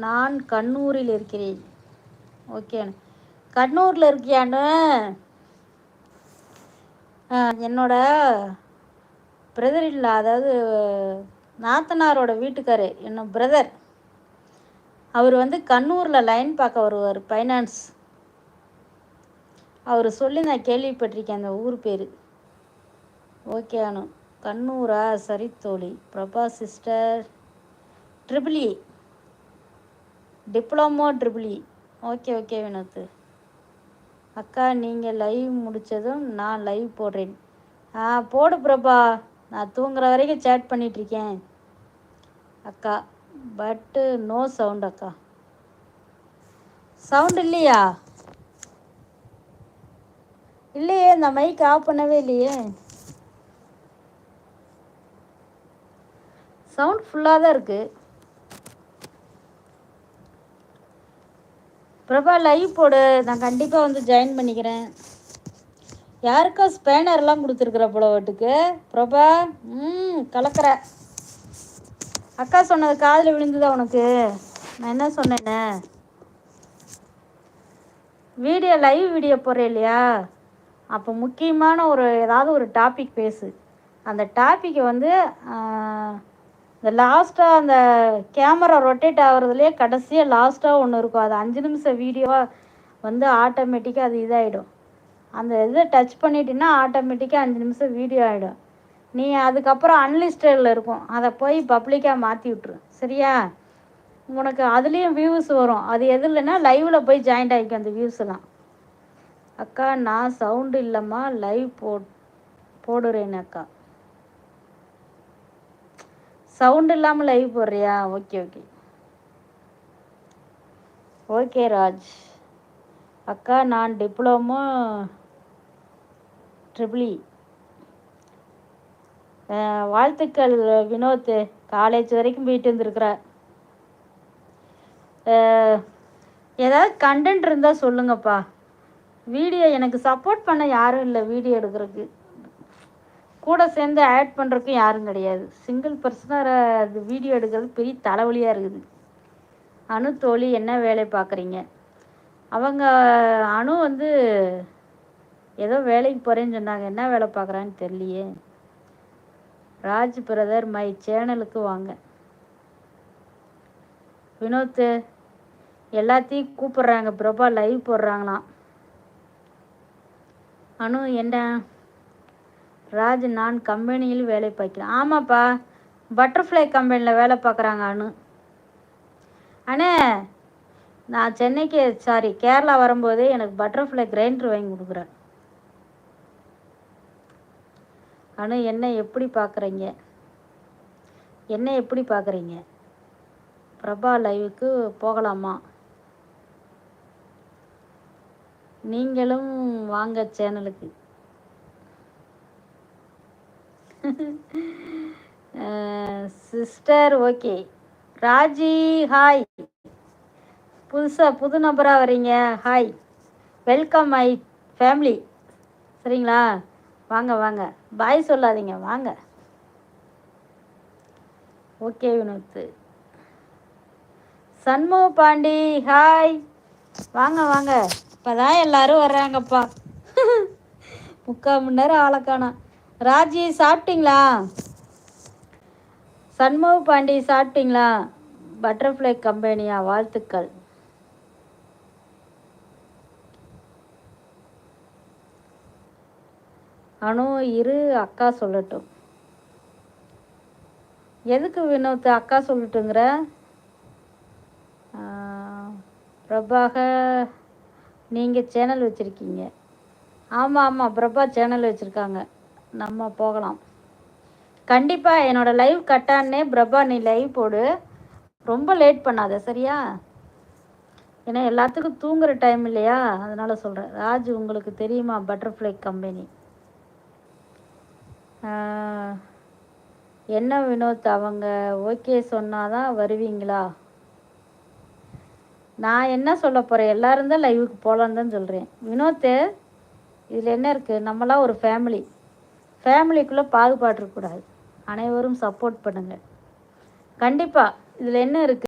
நான் கண்ணூரில் இருக்கிறேன். ஓகே கண்ணூரில் இருக்கியான்னு? என்னோட பிரதர் இல்லை அதாவது நாத்தனாரோட வீட்டுக்காரு என்னோட பிரதர் அவர் வந்து கண்ணூரில் லைன் பார்க்க வருவார் ஃபைனான்ஸ் அவர் சொல்லி நான் கேள்விப்பட்டிருக்கேன் அந்த ஊர் பேர். ஓகே அனு. கண்ணூரா? சரி தோழி. பிரபா சிஸ்டர் இ diploma triple E okay okay Vinoth அக்கா நீங்கள் லைவ் முடித்ததும் நான் லைவ் போடுறேன். ஆ போடு பிரபா. நான் தூங்குற வரைக்கும் சேட் பண்ணிகிட்ருக்கேன் அக்கா பட்டு நோ சவுண்ட் அக்கா. சவுண்ட் இல்லையா? இல்லையே இந்த மைக் ஆஃப் பண்ணவே இல்லையே. சவுண்ட் ஃபுல்லாக தான் இருக்குது பிரபா லைவ் போடு. நான் கண்டிப்பாக வந்து ஜாயின் பண்ணிக்கிறேன். யாருக்கா ஸ்பேனர்லாம் கொடுத்துருக்குற புலவட்டுக்கு பிரபா ம் கலக்கிற. அக்கா சொன்னது காதில் விழுந்துதா உனக்கு? நான் என்ன சொன்னேன்னு வீடியோ லைவ் வீடியோ போடுறேன் இல்லையா? அப்போ முக்கியமான ஒரு ஏதாவது ஒரு டாபிக் பேசு. அந்த டாப்பிக்கை வந்து இந்த லாஸ்ட்டாக அந்த கேமரா ரொட்டேட் ஆகுறதுலேயே கடைசியாக லாஸ்ட்டாக ஒன்று இருக்கும். அது அஞ்சு நிமிஷம் வீடியோவாக வந்து ஆட்டோமேட்டிக்காக அது இதாகிடும் அந்த இதை டச் பண்ணிட்டீங்கன்னா ஆட்டோமேட்டிக்காக அஞ்சு நிமிஷம் வீடியோ ஆகிடும் நீ அதுக்கப்புறம் அன்லிஸ்டடில் இருக்கும். அதை போய் பப்ளிக்காக மாற்றி விட்ரு சரியா? உனக்கு அதுலேயும் வியூஸ் வரும். அது எது இல்லைன்னா லைவில் போய் ஜாயின்ட் ஆகிக்கும் அந்த வியூஸ்லாம் அக்கா நான் சவுண்டு இல்லைம்மா. லைவ் போ போடுறேன் அக்கா. சவுண்ட் இல்லாமல் லைவ் போடுறியா? Okay okay okay Raj. அக்கா நான் டிப்ளமோ ட்ரிபிளி e. வாழ்த்துக்கள் வினோத். காலேஜ் வரைக்கும் போயிட்டு வந்துருக்குற. ஏதாவது கண்டென்ட் இருந்தால் சொல்லுங்கப்பா. வீடியோ எனக்கு சப்போர்ட் பண்ண யாரும் இல்லை வீடியோ எடுக்கிறதுக்கு. கூட சேர்ந்து ஆட் பண்ணுறதுக்கும் யாரும் கிடையாது. சிங்கிள் பர்சனாக அது வீடியோ எடுக்கிறது பெரிய தலைவலியாக இருக்குது. அணு தோழி என்ன வேலை பார்க்குறீங்க? அவங்க அணு வந்து ஏதோ வேலைக்கு போகிறேன்னு சொன்னாங்க. என்ன வேலை பார்க்குறான்னு தெரியலையே. ராஜ் பிரதர் மை சேனலுக்கு வாங்க. வினோத் எல்லாத்தையும் கூப்பிட்றாங்க. பிரபா லைவ் போடுறாங்களாம். அனு என்ன? ராஜ் நான் கம்பெனியில் வேலை பார்க்கிறேன். ஆமாப்பா பட்டர்ஃப்ளை கம்பெனியில் வேலை பார்க்குறாங்க அனு. அண்ணே நான் சென்னைக்கு சாரி கேரளா வரும்போதே எனக்கு பட்டர்ஃப்ளை கிரைண்டர் வாங்கி கொடுக்குறேன் அனு என்ன எப்படி பார்க்குறீங்க? என்ன எப்படி பார்க்குறீங்க? பிரபா லைவுக்கு போகலாமா? நீங்களும் வாங்க சேனலுக்கு சிஸ்டர் ஓகே ராஜி ஹாய் புதுசாக புது நபராக வரீங்க. ஹாய் வெல்கம் மை ஃபேமிலி சரிங்களா? வாங்க வாங்க. பாய் சொல்லாதீங்க. வாங்க. ஓகே வினோத்து சண்முக பாண்டி ஹாய் வாங்க வாங்க. இப்போதான் எல்லாரும் வர்றாங்கப்பா. முக்கால் மணி நேரம் ஆளக்கானா ராஜி சாப்பிட்டீங்களா? சண்முக பாண்டி சாப்பிட்டீங்களா? பட்டர்ஃப்ளை கம்பெனியா? வாழ்த்துக்கள். அனு இரு அக்கா சொல்லட்டும். எதுக்கு வினோத் அக்கா சொல்லட்டுங்கிற? பிரபாக நீங்கள் சேனல் வச்சுருக்கீங்க. ஆமாம் ஆமாம் பிரபா சேனல் வச்சுருக்காங்க. நம்ம போகலாம். கண்டிப்பாக என்னோடய லைவ் கட்டானே பிரபா நீ லைவ் போடு. ரொம்ப லேட் பண்ணாத சரியா? ஏன்னா எல்லாத்துக்கும் தூங்குற டைம் இல்லையா? அதனால் சொல்கிறேன் ராஜ் உங்களுக்கு தெரியுமா பட்டர்ஃப்ளை கம்பெனி என்ன வினோத் அவங்க ஓகே சொன்னாதான் வருவீங்களா? நான் என்ன சொல்ல போகிறேன் எல்லோரும் தான் லைவுக்கு போகலான்னு தான் சொல்கிறேன் வினோத்து இதில் என்ன இருக்குது நம்மளாம் ஒரு ஃபேமிலி ஃபேமிலிக்குள்ளே பாகுபாடு இருக்கக்கூடாது. அனைவரும் சப்போர்ட் பண்ணுங்கள் கண்டிப்பாக இதில் என்ன இருக்குது